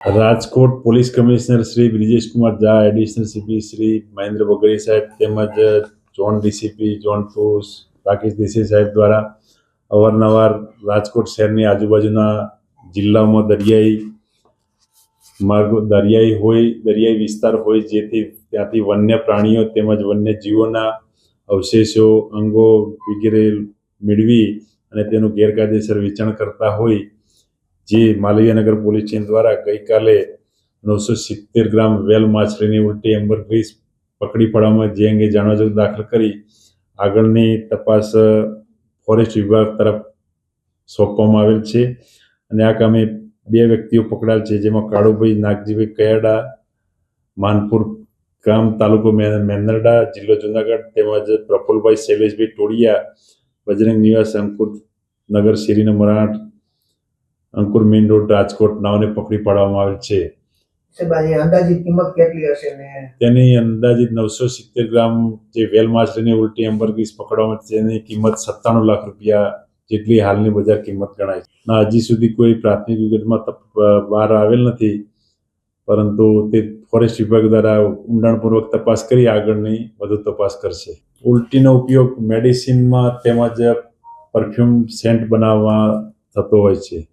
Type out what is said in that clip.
Rajkot police commissioner Shri Brijesh Kumar Jha additional CP Shri Mahendra Bagdi સાહેબ તેમજ zone DCP zone two Rakesh Desai સાહેબ દ્વારા અવારનવાર રાજકોટ શહેરની આજુબાજુના જિલ્લાઓમાં દરિયાઈ માર્ગો, દરિયાઈ હોય, દરિયાઈ વિસ્તાર હોય જેથી ત્યાંથી વન્ય પ્રાણીઓ તેમજ વન્ય જીવોના અવશેષો, અંગો વગેરે મેળવી અને તેનું ગેરકાયદેસર વેચાણ કરતા હોય જે માલવીયાનગર પોલીસ ચેન દ્વારા ગઈકાલે નવસો સિત્તેર ગ્રામ વેલ માછલીની ઉલટી એમ્બરગ્રીસ પકડી પાડવામાં જે અંગે જાણવા જોગ દાખલ કરી આગળની તપાસ ફોરેસ્ટ વિભાગ તરફ સોંપવામાં આવેલ છે. અને આ કામે બે વ્યક્તિઓ પકડાયેલ છે, જેમાં કાળુભાઈ નાગજીભાઈ કયાડા, માનપુર ગામ તાલુકો મેંદરડા, જિલ્લો જુનાગઢ તેમજ પ્રફુલભાઈ શૈલેષભાઈ ટોળિયા, બજરંગ નિવાસ અંકુર નગર શેરી નંબર આઠ અંકુર મેઇન રોડ રાજકોટ નાવને પકડી પાડવામાં આવેલ છે. તેની અંદાજિત નવસો સિત્તેર ગ્રામ જે વેલ માછલીની ઉલટી એમ્બરગીસ પકડવામાં તેની કિંમત સત્તાણું લાખ રૂપિયા જેટલી હાલની બજાર કિંમત ગણાય છે. ના હજી સુધી કોઈ પ્રાથમિક વિગતમાં તપ- બહાર આવેલ નથી પરંતુ તે ફોરેસ્ટ વિભાગ દ્વારા ઊંડાણપૂર્વક તપાસ કરી આગળની વધુ તપાસ કરશે. ઉલટીનો ઉપયોગ મેડિસિનમાં તેમજ પરફ્યુમ સેન્ટ બનાવવા થતો હોય છે.